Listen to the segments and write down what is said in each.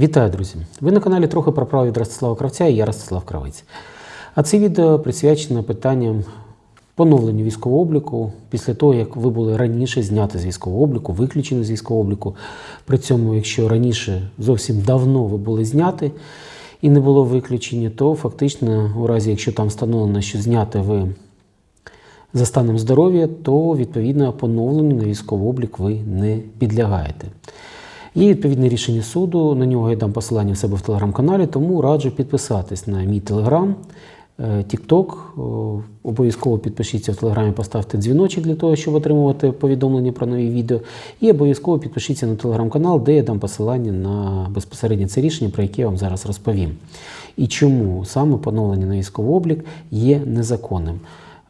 Вітаю, друзі! Ви на каналі трохи про право від Ростислава Кравця і я Ростислав Кравець. А це відео присвячено питанням поновленню військового обліку після того, як ви були раніше зняті з військового обліку, виключені з військового обліку. При цьому, якщо раніше зовсім давно ви були зняті і не було виключення, то фактично, у разі, якщо там встановлено, що зняти ви за станом здоров'я, то відповідно поновленню на військовий облік ви не підлягаєте. Є відповідне рішення суду, на нього я дам посилання в себе в телеграм-каналі, тому раджу підписатись на мій телеграм, Тікток. Обов'язково підпишіться в телеграмі, поставте дзвіночок для того, щоб отримувати повідомлення про нові відео. І обов'язково підпишіться на телеграм-канал, де я дам посилання на безпосередньо це рішення, про яке я вам зараз розповім. І чому саме поновлення на військовий облік є незаконним.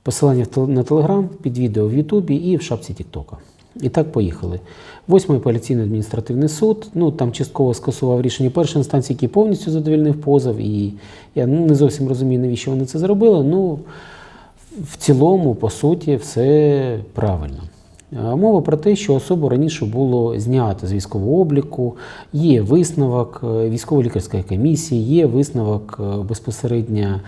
Посилання на телеграм під відео в Ютубі і в шапці Тіктока. І так поїхали. Восьмий апеляційний адміністративний суд. Ну там частково скасував рішення першої інстанції, який повністю задовільнив позов. І я ну, не зовсім розумію, навіщо вони це зробили. Ну в цілому, по суті, все правильно. Мова про те, що особу раніше було знято з військового обліку, є висновок е, військово-лікарської комісії, є висновок е, безпосередньо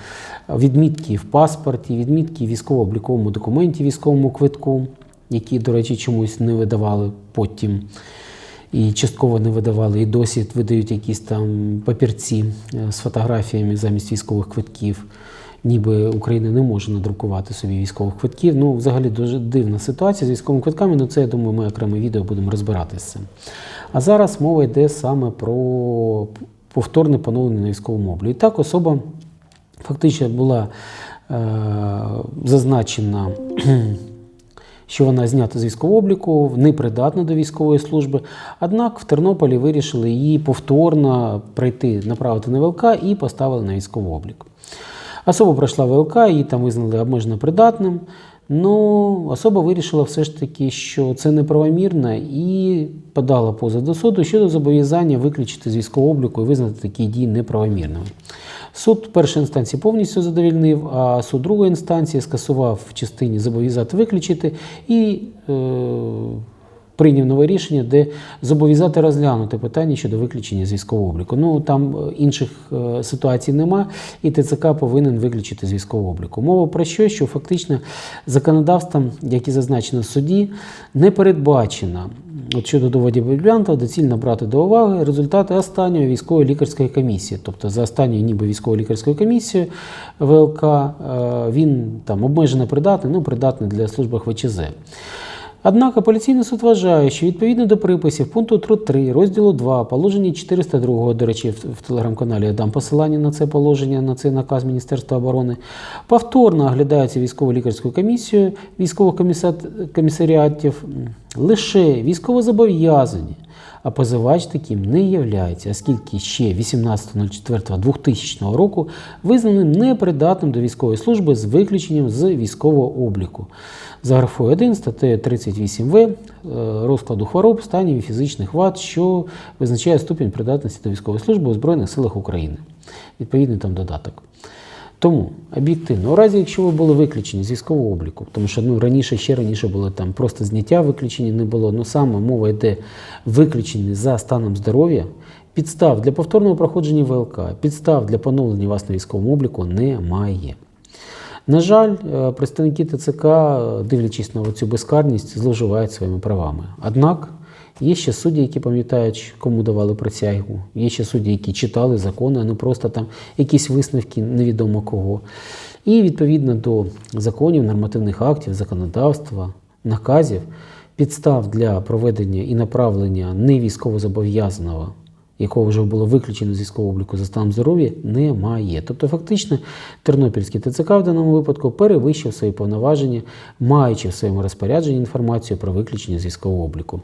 відмітки в паспорті, відмітки в військово-обліковому документі, військовому квитку, які, до речі, чомусь не видавали потім. І частково не видавали, і досі видають якісь там папірці е, з фотографіями замість військових квитків. Ніби Україна не може надрукувати собі військових квитків. Ну, взагалі дуже дивна ситуація з військовими квитками. Ну, це я думаю, ми окреме відео будемо розбиратися з цим. А зараз мова йде саме про повторне поновлення на військовому обліку. І так особа фактично була е, зазначена. Що вона знята з військового обліку, непридатна до військової служби. Однак в Тернополі вирішили її повторно пройти, направити на ВЛК і поставили на військовий облік. Особа пройшла ВЛК, її там визнали обмежено придатним. Ну, особа вирішила все ж таки, що це неправомірно, і подала позов до суду щодо зобов'язання виключити з військового обліку і визнати такі дії неправомірними. Суд першої інстанції повністю задовільнив, а суд другої інстанції скасував в частині зобов'язати виключити і е, прийняв нове рішення, де зобов'язати розглянути питання щодо виключення з військового обліку. Ну там е, інших е, ситуацій нема, і ТЦК повинен виключити з військового обліку. Мова про що? Що фактично законодавством, як і зазначено в суді, не передбачено. От щодо доводів обілянта, доцільно брати до уваги результати останньої військової лікарської комісії. Тобто за останньою ніби військово-лікарською комісією ВЛК е, він там обмежено придатний, ну придатний для служби ХВЧЗ. Однак апеляційний суд вважає, що відповідно до приписів пункту 3 розділу 2, положення 402, до речі, в, телеграм-каналі я дам посилання на це положення, на цей наказ Міністерства оборони, повторно оглядається військово-лікарською комісією військових коміса- комісаріатів лише військовозобов'язані, а позивач таким не являється, оскільки ще 18.04.2000 року визнаним непридатним до військової служби з виключенням з військового обліку. За графою 1 статтею 38В е, розкладу хвороб, станів і фізичних вад, що визначає ступінь придатності до військової служби у Збройних силах України. Відповідний там додаток. Тому об'єктивно, у разі, якщо ви були виключені з військового обліку, тому що ну раніше ще раніше було там просто зняття виключення не було. Ну саме мова йде виключені за станом здоров'я. Підстав для повторного проходження ВЛК, підстав для поновлення вас на військовому обліку немає. На жаль, е, представники ТЦК, е, дивлячись на цю безкарність, зловживають своїми правами. Однак є ще судді, які пам'ятають, кому давали присягу, є ще судді, які читали закони, а не просто там якісь висновки невідомо кого. І відповідно до законів, нормативних актів, законодавства, наказів, підстав для проведення і направлення невійськовозобов'язаного якого вже було виключено з військового обліку за станом здоров'я, немає. Тобто, фактично, Тернопільський ТЦК в даному випадку перевищив свої повноваження, маючи в своєму розпорядженні інформацію про виключення з військового обліку.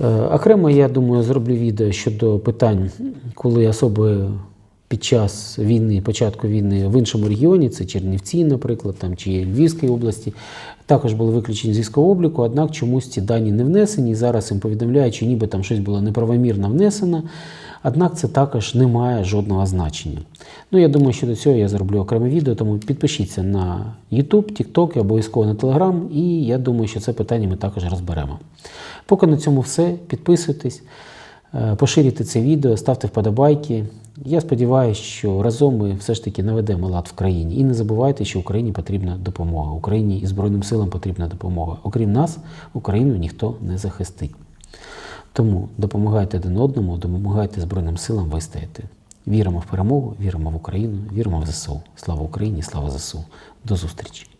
Е, Окремо, я думаю, зроблю відео щодо питань, коли особи під час війни, початку війни в іншому регіоні, це Чернівці, наприклад, там, чи Львівській області, також були виключені з військового обліку, однак чомусь ці дані не внесені. Зараз їм повідомляють, що ніби там щось було неправомірно внесено. Однак це також не має жодного значення. Ну, я думаю, що до цього я зроблю окреме відео, тому підпишіться на YouTube, TikTok обов'язково на Telegram, і я думаю, що це питання ми також розберемо. Поки на цьому все. Підписуйтесь. Е, Поширюйте це відео, ставте вподобайки. Я сподіваюся, що разом ми все ж таки наведемо лад в країні. І не забувайте, що Україні потрібна допомога. Україні і Збройним силам потрібна допомога. Окрім нас, Україну ніхто не захистить. Тому допомагайте один одному, допомагайте Збройним силам вистояти. Віримо в перемогу, віримо в Україну, віримо в ЗСУ. Слава Україні, слава ЗСУ. До зустрічі!